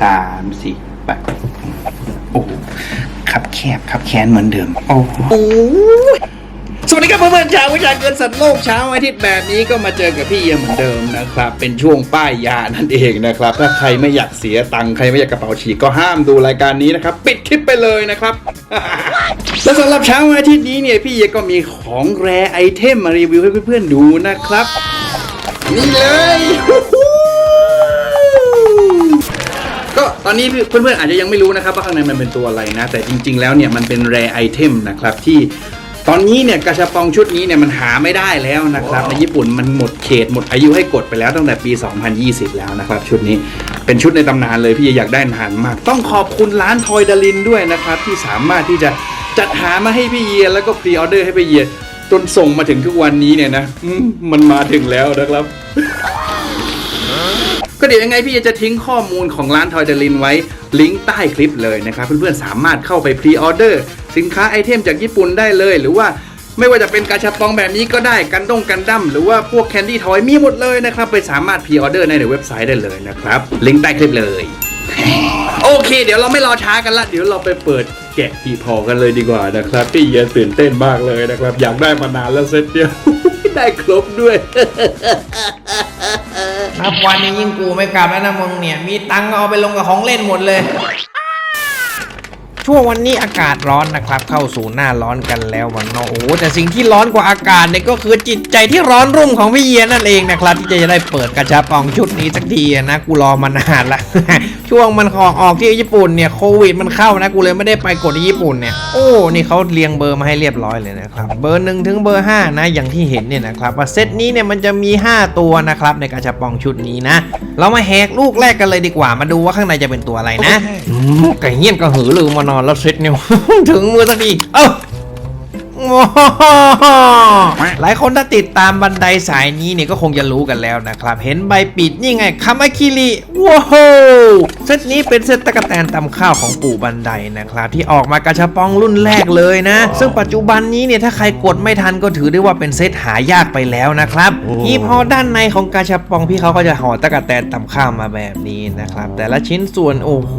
สามสี่ไปโอ้โหขับแคบขับแค้นเหมือนเดิม โอ้โหสวัสดีครับเพื่อนๆชาววิชาเกินสัตว์โลกเช้าอาทิตย์แบบนี้ก็มาเจอกับพี่เอียเหมือนเดิมนะครับ เป็นช่วงป้ายยานั่นเองนะครับ ถ้าใครไม่อยากเสียตังค์ใครไม่อยากกระเป๋าฉีกก็ห้ามดูรายการนี้นะครับ ปิดคลิปไปเลยนะครับ และสำหรับเช้าวันอาทิตย์นี้เนี่ยพี่เอียก็มีของแรไอเทมมารีวิวให้เพื่อนๆดูนะครับ นี่เลย ตอนนี้เพื่อนๆอาจจะยังไม่รู้นะครับว่าข้างในมันเป็นตัวอะไรนะ แต่จริง ๆ แล้วเนี่ยมันเป็นแรไอเทมนะครับที่ตอนนี้เนี่ยกระชับปองชุดนี้เนี่ยมันหาไม่ได้แล้วนะครับ ในญี่ปุ่นมันหมดเขตหมดอายุให้กดไปแล้วตั้งแต่ปี 2020 แล้วนะครับ ชุดนี้เป็นชุดในตำนานเลยพี่อยากได้นานมาก ต้องขอบคุณร้านทอยดารินด้วยนะครับ ที่สามารถที่จะจัดหามาให้พี่เยียแล้วก็พรีออเดอร์ให้พี่เยียจนส่งมาถึงทุกวันนี้เนี่ยนะมมันมาถึงแล้วนะครับ ก็เดี๋ยวยังไงพี่จะทิ้งข้อมูลของร้านทอยเดลินไว้ลิงก์ใต้คลิปเลยนะครับ เพื่อนๆสามารถเข้าไปพรีออเดอร์สินค้าไอเทมจากญี่ปุ่นได้เลย หรือว่าไม่ว่าจะเป็นกาชาปองแบบนี้ก็ได้กันด้งกันดั้มหรือว่าพวกแคนดี้ทอยมีหมดเลยนะครับ ไปสามารถพรีออเดอร์ในเว็บไซต์ได้เลยนะครับ ลิงก์ใต้คลิปเลย โอเค เดี๋ยวเราไม่รอช้ากันละ เดี๋ยวเราไปเปิดแกะพีพอกันเลยดีกว่านะครับพี่เยียตื่นเต้นมากเลยนะครับ อยากได้มานานแล้วเซตเดียว ได้ครบด้วย นับวันนี้ยิ่งกูไม่กลับแล้วนะมึงเนี่ย มีตังค์ก็เอาไปลงกับของเล่นหมดเลย ช่วงวันนี้อากาศร้อนนะครับ เข้าสู่หน้าร้อนกันแล้ววันเนาะโอ้โหแต่สิ่งที่ร้อนกว่าอากาศเนี่ยก็คือจิตใจที่ร้อนรุ่มของพี่เยียนนั่นเองนะครับที่จะได้เปิดกระชับปองชุดนี้สักทีนะกูรอมานานละช่วงมันของออกที่ญี่ปุ่นเนี่ยโควิดมันเข้านะกูเลยไม่ได้ไปกดที่ญี่ปุ่นเนี่ยโอ้นี่เขาเรียงเบอร์มาให้เรียบร้อยเลยนะครับเบอร์หนึ่งถึงเบอร์ห้านะอย่างที่เห็นเนี่ยนะครับว่าเซตนี้เนี่ยมันจะมี 5 ตัวนะครับในกระชับปองชุดนี้นะ เรามาแหกลูกแรกกันเลยดีกว่ามาดูว่าข้างในจะเป็นตัวอะไรนะอืมไก่เงี้ยนก็หือลืมมานอนแล้วเซตนิว ถึงมือสักที เอ้า หลายคนถ้าติดตามบันไดสายนี้เนี่ยก็คงจะรู้กันแล้วนะครับ เห็นใบปิดนี่ไงคามาคิริว้าวเซตนี้เป็นเซตตะกแตนตำข้าวของปู่บันไดนะครับ ที่ออกมากระชับปองรุ่นแรกเลยนะ ซึ่งปัจจุบันนี้เนี่ยถ้าใครกดไม่ทันก็ถือได้ว่าเป็นเซตหายากไปแล้วนะครับนี่พอด้านในของกระชับปองพี่เขาก็จะห่อตะกแตนตำข้าวมาแบบนี้นะครับ แต่ละชิ้นส่วนโอ้โห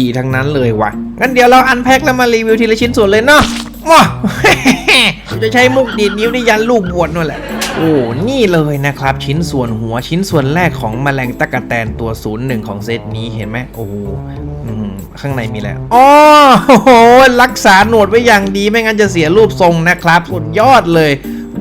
ดีๆ ทั้งนั้นเลยว่ะงั้นเดี๋ยวเราอันแพ็คแล้วมารีวิวทีละชิ้นส่วนเลยเนาะ ว้าจะใช้มุกดีดนิ้วได้ยันลูกบวชนั่นแหละ โอ้ นี่เลยนะครับ ชิ้นส่วนหัวชิ้นส่วนแรกของแมลงตะกะแตนตัวศูนย์หนึ่งของเซตนี้เห็นไหมโอ้โหอืมข้างในมีแล้วอ๋อโอ้โห รักษาหนวดไว้อย่างดีไม่งั้นจะเสียรูปทรงนะครับ สุดยอดเลย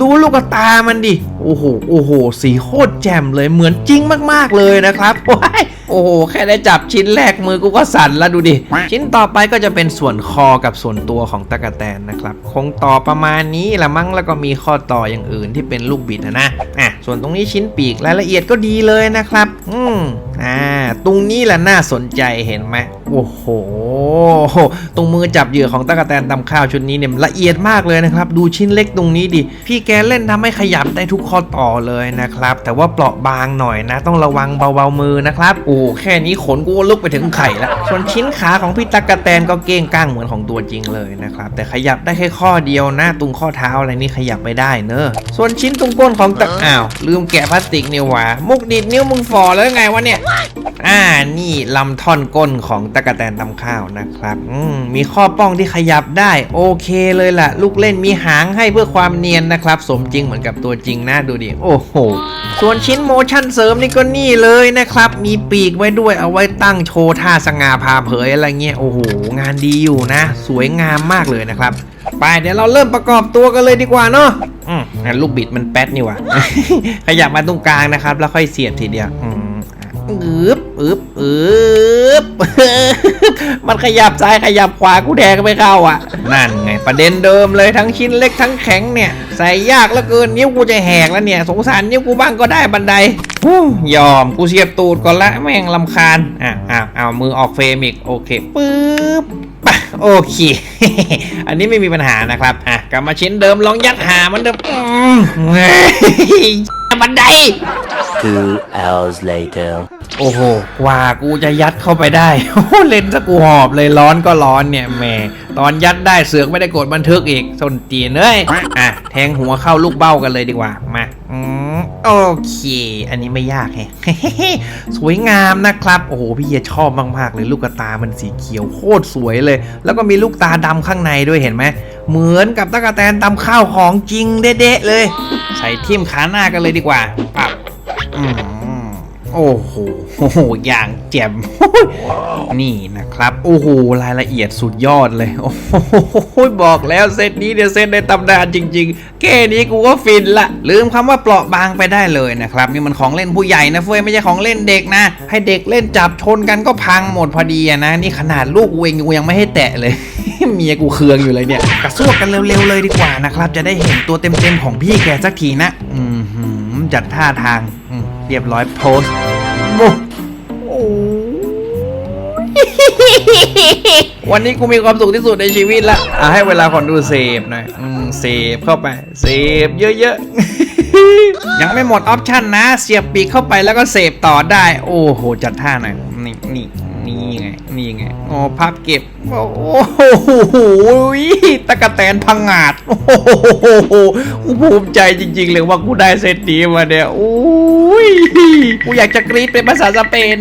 ดูลูกตามันดิ โอ้โห โอ้โห สีโคตรแจ่มเลย เหมือนจริงมากๆเลยนะครับว้ายโอ้โห แค่ได้จับชิ้นแรกมือกูก็สั่นแล้วดูดิ ชิ้นต่อไปก็จะเป็นส่วนคอกับส่วนตัวของตะกะแตนนะครับ คงต่อประมาณนี้ละมั้งแล้วก็มีข้อต่ออย่างอื่นที่เป็นลูกบิดนะนะอะส่วนตรงนี้ชิ้นปีกรายละเอียดก็ดีเลยนะครับ อืมอ่า ตรงนี้แหละน่าสนใจเห็นไหมโอ้โห ตรงมือจับเหยื่อของตะกะแตนตำข้าวชุดนี้เนี่ยละเอียดมากเลยนะครับ ดูชิ้นเล็กตรงนี้ดิ พี่แกเล่นทำให้ขยับได้ทุกข้อต่อเลยนะครับ แต่ว่าเปราะบางหน่อยนะ ต้องระวังเบาๆมือนะครับ โอ้แค่นี้ขนกูลุกไปถึงไข่ละส่วนชิ้นขาของพี่ตะกะแตนก็เก้งก้างเหมือนของตัวจริงเลยนะครับ แต่ขยับได้แค่ข้อเดียวนะตรงข้อเท้าอะไรนี่ขยับไม่ได้เนอะส่วนชิ้นตรงก้นของตะอ้าวลืมแกะพลาสติกเนี่หว่ามุกดิดนิ้วมึงฝ่อแล้วไงวะเนี่ยอ่า นี่ลำท่อนก้นของตะกะแตนตำข้าวนะครับอมมีข้อป้องที่ขยับได้ โอเคเลยล่ะ ลูกเล่นมีหางให้เพื่อความเนียนนะครับ สมจริงเหมือนกับตัวจริงนะดูดิ โอ้โห ส่วนชิ้นโมชั่นเสริมนี่ก็นี่เลยนะครับ มีปีกไว้ด้วยเอาไว้ตั้งโชว์ท่าสง่าพาเผยอะไรเงี้ย โอ้โห งานดีอยู่นะ สวยงามมากเลยนะครับ ไปเดี๋ยวเราเริ่มประกอบตัวกันเลยดีกว่าเนาะอืมงั้นลูกบิดมันแป๊ดนี่ว่าขยับมาตรงกลางนะครับ แล้วค่อยเสียบทีเดียวอืม อึบอึบอึบมันขยับซ้ายขยับขวากูแดกไม่เข้าอะ นั่นไงประเด็นเดิมเลยทั้งชิ้นเล็กทั้งแข็งเนี่ย ใส่ยากเหลือเกินนิ้วกูจะแหกแล้วเนี่ย สงสารนิ้วกูบ้างก็ได้บันไดฮู้ยอมกูเสียบตูดก่อนละแม่งลำคาญอะอะเอามือออกเฟรมอีกโอเคปึ๊บ โอเค อันนี้ไม่มีปัญหานะครับ อะกลับมาชิ้นเดิมลองยัดหามันเดิมอืมเฮ้ยบันได Two hours later. โอ้โห กว่ากูจะยัดเข้าไปได้โอ้โหเล่นซะกูหอบเลยร้อนก็ร้อนเนี่ยแหม่ ตอนยัดได้เสือกไม่ได้กดบันทึกอีกส้นตีนเอ้ยอะ แทงหัวเข้าลูกเบ้ากันเลยดีกว่า มาอืม โอเค อันนี้ไม่ยากแฮะสวยงามนะครับ โอ้โห พี่เฮียชอบมากๆเลยลูกตามันสีเขียวโคตรสวยเลย แล้วก็มีลูกตาดำข้างในด้วยเห็นไหม เหมือนกับตะกแตนตำข้าวของจริงเด๊ะเลย ใส่ทิ่มขาหน้ากันเลยดีกว่าปับอืม โอ้โหโอ้โหอย่างแจ่มนี่นะครับ โอ้โหรายละเอียดสุดยอดเลย โอ้โหบอกแล้วเซตนี้เดี๋ยวเซตในตำนานจริง ๆ แค่นี้กูก็ฟินละ ลืมคำว่าเปราะบางไปได้เลยนะครับนี่มันของเล่นผู้ใหญ่นะเฟ้ยไม่ใช่ของเล่นเด็กนะ ให้เด็กเล่นจับชนกันก็พังหมดพอดีนะ นี่ขนาดลูกเองกูยังไม่ให้แตะเลยเมียกูเคืองอยู่เลยเนี่ย กระซวกกันเร็วๆเลยดีกว่านะครับ จะได้เห็นตัวเต็มๆของพี่แกสักทีนะ อืมจัดท่าทาง เรียบร้อยโพสต์โอ้โหวันนี้กูมีความสุขที่สุดในชีวิตละอะให้เวลาคนดูเสพหน่อยอืมเสพเข้าไปเสพเยอะๆ ยังไม่หมดออปชันนะ เสียบปีกเข้าไปแล้วก็เสพต่อได้ โอ้โห จัดท่าหน่อย นี่นี่ นี่ไง นี่ไง อ๋อ ภาพเก็บ โอ้โหตะกะแตนพังงาด โอ้โหกูภูมิใจจริง ๆ เลยว่ากูได้เซตนี้มาเนี่ยโอ้ย กูอยากจะกรี๊ดเป็นภาษาสเปน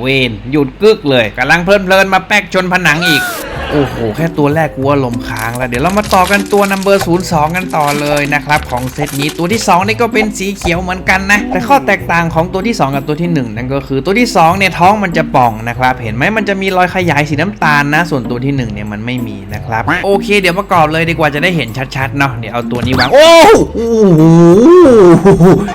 เวนหยุดกึกเลยกำลังเพลินๆมาแป๊กชนผนังอีก โอ้โห แค่ตัวแรกกูว่าลมค้างแล้ว เดี๋ยวเรามาต่อกันตัวนัมเบอร์02 กันต่อเลยนะครับ ของเซตนี้ตัวที่ 2 นี่ก็เป็นสีเขียวเหมือนกันนะ แต่ข้อแตกต่างของตัวที่ 2 กับตัวที่ 1 นั่นก็คือตัวที่ 2 เนี่ย ท้องมันจะป่องนะครับ เห็นไหมมันจะมีรอยขยายสีน้ำตาลนะ ส่วนตัวที่ 1 เนี่ย มันไม่มีนะครับ โอเค เดี๋ยวประกอบเลยดีกว่าจะได้เห็นชัดๆเนาะเดี๋ยวเอาตัวนี้วางโอ้โห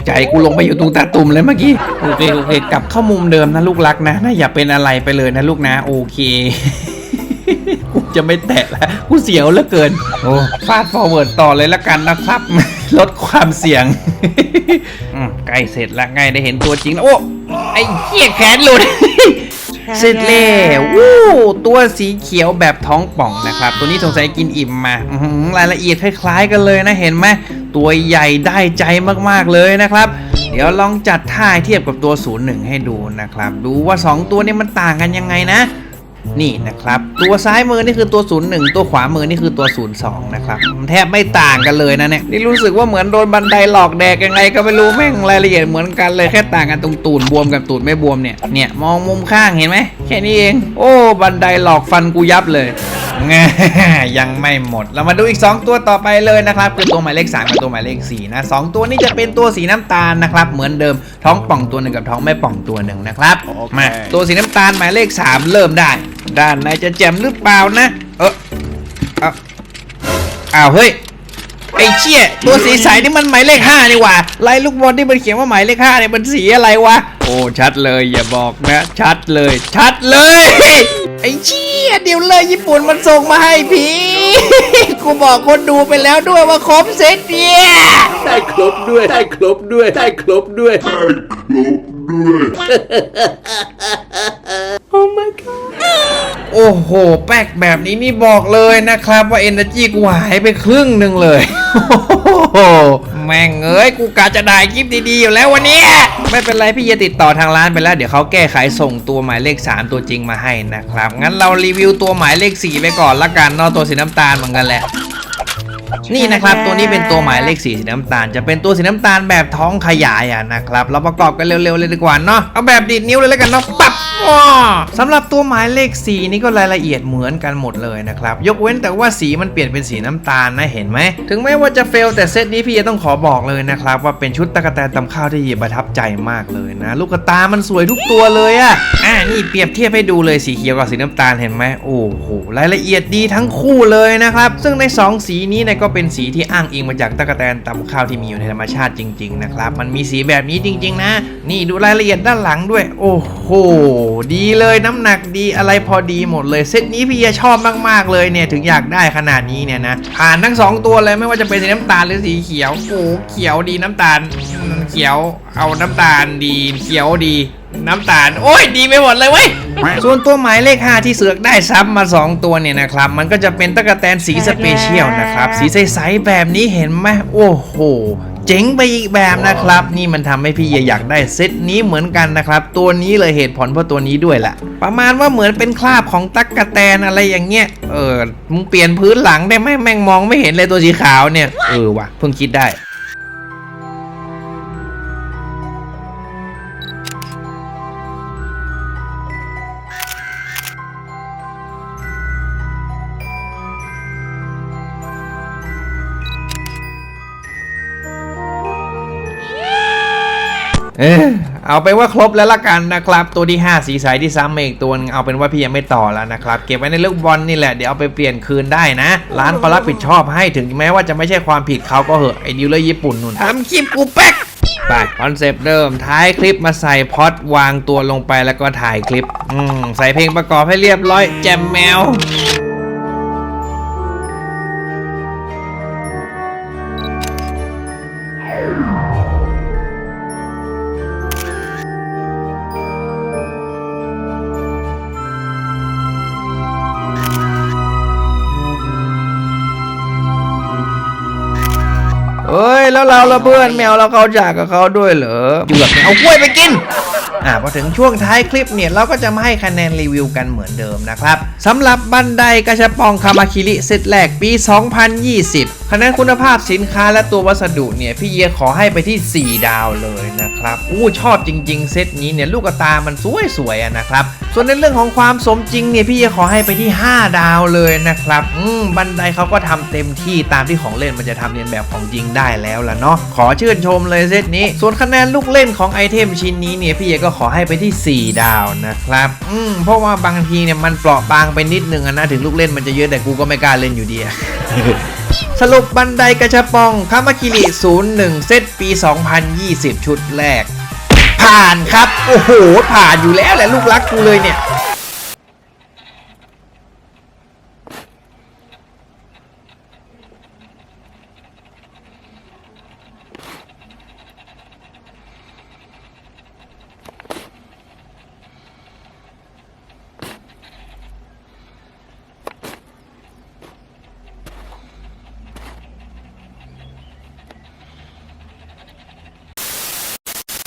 ใจกูลงไปอยู่ตรงตาตุ่มเลยเมื่อกี้โอเคโอเคกลับเข้ามุมเดิมนะลูกรักนะนะอย่าเป็นอะไรไปเลยนะลูกนะ โอเค กูจะไม่แตะแล้วกูเสียวเหลือเกิน โอ้ฟาดฟอร์เวิร์ดต่อเลยละกันนะครับ ลดความเสี่ยงอืมใกล้เสร็จแล้วใกล้ได้เห็นตัวจริงแล้ว โอ้ ไอ้เหี้ยแขนหลุด เสร็จแล้ววู้ตัวสีเขียวแบบท้องป่องนะครับ ตัวนี้สงสัยกินอิ่มมาอื้อหือรายละเอียดคล้ายๆกันเลยนะเห็นไหมตัวใหญ่ได้ใจมากๆเลยนะครับ เดี๋ยวลองจัดท่าให้เทียบกับตัว 01 ให้ดูนะครับ ดูว่า 2 ตัวนี้มันต่างกันยังไงนะ นี่นะครับ ตัวซ้ายมือนี่คือตัว 01 ตัวขวามือนี่คือตัว 02 นะครับมันแทบไม่ต่างกันเลยนะเนี่ยนี่รู้สึกว่าเหมือนโดนบันไดหลอกแดกยังไงก็ไม่รู้แม่งรายละเอียดเหมือนกันเลยแค่ต่างกันตรงตูดบวมกับตูดไม่บวมเนี่ยเนี่ยมองมุมข้างเห็นไหมแค่นี้เอง โอ้ บันไดหลอกฟันกูยับเลยแง่ยังไม่หมด เรามาดูอีก 2 ตัวต่อไปเลยนะครับ คือตัวหมายเลข3กับตัวหมายเลข4นะสองตัวนี้จะเป็นตัวสีน้ำตาลนะครับ เหมือนเดิมท้องป่องตัวหนึ่งกับท้องไม่ป่องตัวหนึ่งนะครับ มาตัวสีน้ำตาลหมายเลข 3 เริ่มได้ ด้านในจะแจ่มหรือเปล่านะ เออเอาอ้าวเฮ้ยไอ้เชี่ยตัวสีใสนี่มันหมายเลขห้านี่หว่าลายลูกบอลที่มันเขียนว่าหมายเลขห้าเนี่ยมันสีอะไรวะโอ้ชัดเลยอย่าบอกนะ ชัดเลย ชัดเลย ไอ้เชี่ยเดี๋ยวเลยญี่ปุ่นมันส่งมาให้พี่กูบอกคนดูไปแล้วด้วยว่าครบเซตเนี่ยได้ครบด้วยได้ครบด้วยได้ครบด้วย โอ้โห แป๊กแบบนี้นี่บอกเลยนะครับว่า Energy กูหายไปครึ่งหนึ่งเลยโอ้โหแม่งเอ้ย กูกะจะได้คลิปดีๆอยู่แล้ววันนี้ ไม่เป็นไรพี่จะติดต่อทางร้านไปแล้ว เดี๋ยวเขาแก้ไขส่งตัวหมายเลข 3 ตัวจริงมาให้นะครับ งั้นเรารีวิวตัวหมายเลข 4 ไปก่อนละกันเนาะตัวสีน้ำตาลเหมือนกันแหละ นี่นะครับตัวนี้เป็นตัวหมายเลขสีสีน้ำตาล จะเป็นตัวสีน้ำตาลแบบท้องขยายอะนะครับเราประกอบกันเร็วๆเลยดีกว่าเนาะเอาแบบดีดนิ้วเลยแล้วกันเนาะปั๊บว้าสำหรับตัวหมายเลขสีนี่ก็รายละเอียดเหมือนกันหมดเลยนะครับ ยกเว้นแต่ว่าสีมันเปลี่ยนเป็นสีน้ำตาลนะเห็นไหม ถึงแม้ว่าจะเฟลแต่เซตนี้พี่จะต้องขอบอกเลยนะครับ ว่าเป็นชุดตะกแตนตำข้าวที่ประทับใจมากเลยนะ ลูกตามันสวยทุกตัวเลยอะอ่านี่เปรียบเทียบให้ดูเลยสีเขียวกับสีน้ำตาลเห็นไหมโอ้โหรายละเอียดดีทั้งคู่เลยนะครับ ซึ่งในสองสีนี้เนี่ยก็็เป็นสีที่อ้างอิงมาจากตะกแตนตำข้าวที่มีอยู่ในธรรมชาติจริง ๆ นะครับ มันมีสีแบบนี้จริง ๆ นะ นี่ดูรายละเอียดด้านหลังด้วย โอ้โห ดีเลยน้ำหนักดีอะไรพอดีหมดเลย เซตนี้พี่จะชอบมากๆเลยเนี่ยถึงอยากได้ขนาดนี้เนี่ยนะผ่านทั้งสองตัวเลยไม่ว่าจะเป็นสีน้ำตาลหรือสีเขียวโอ้เขียวดีน้ำตาลเขียวเอาน้ำตาลดีเขียวดี น้ำตาล โอ้ยดีไปหมดเลยเว้ย ส่วนตัวหมายเลข 5 ที่เสือกได้ซ้ำมา 2 ตัวเนี่ยนะครับ มันก็จะเป็นตะกะแตนสีสเปเชียลนะครับ สีใสๆแบบนี้เห็นไหมโอ้โหเจ๋งไปอีกแบบนะครับ นี่มันทำให้พี่เยอยากได้เซตนี้เหมือนกันนะครับ ตัวนี้เลยเหตุผลเพราะตัวนี้ด้วยแหละประมาณว่าเหมือนเป็นคราบของตั๊กกะแตนอะไรอย่างเงี้ยเออมึงเปลี่ยนพื้นหลังได้ไหมแม่งมองไม่เห็นเลยตัวสีขาวเนี่ยเออว่ะเพิ่งคิดได้ เออเอาไปนว่าครบแล้วละกันนะครับ ตัวที่ 5 สีสายที่ซ้ำมาอีกตัวนึงเอาเป็นว่าพี่ยังไม่ต่อแล้วนะครับ เก็บไว้ในลูกบอลนี่แหละ เดี๋ยวเอาไปเปลี่ยนคืนได้นะ ร้านเขารับผิดชอบให้ถึงแม้ว่าจะไม่ใช่ความผิดเขาก็เหอะไอ้ดิวเลอร์ญี่ปุ่นนู่นทำคลิปกูแป๊กไปคอนเซปต์เดิมท้ายคลิปมาใส่พอดวางตัวลงไปแล้วก็ถ่ายคลิป อืมใส่เพลงประกอบให้เรียบร้อย แจมแมว แล้วเราละเพื่อนแมวเราเข้าจากกับเขาด้วยเหรอเกือบเอากล้วยไปกินอ่าพอถึงช่วงท้ายคลิปเนี่ยเราก็จะมาให้คะแนนรีวิวกันเหมือนเดิมนะครับสำหรับบันไดกระชับปองคามาคิริเซตแรกปี 2020คะแนนคุณภาพสินค้าและตัววัสดุเนี่ย พี่เยขอให้ไปที่ 4 ดาวเลยนะครับ อู้ชอบจริง ๆ เซตนี้เนี่ย ลูกตามันสวยๆนะครับ ส่วนในเรื่องของความสมจริงเนี่ย พี่เยขอให้ไปที่ 5 ดาวเลยนะครับ อืม บันไดเขาก็ทำเต็มที่ตามที่ของเล่นมันจะทำเรียนแบบของจริงได้แล้วล่ะเนาะขอชื่นชมเลยเซตนี้ ส่วนคะแนนลูกเล่นของไอเทมชิ้นนี้เนี่ยพี่เยก็ขอให้ไปที่ 4 ดาวนะครับ อืมเพราะว่าบางทีเนี่ยมันเปราะบางไปนิดนึงนะถึงลูกเล่นมันจะเยอะแต่กูก็ไม่กล้าเล่นอยู่ดี สรุปบันไดกระชับปองคามาคิริ01 เซตปี 2020 ชุดแรก ผ่านครับ โอ้โห ผ่านอยู่แล้วแหละลูกรักกูเลยเนี่ย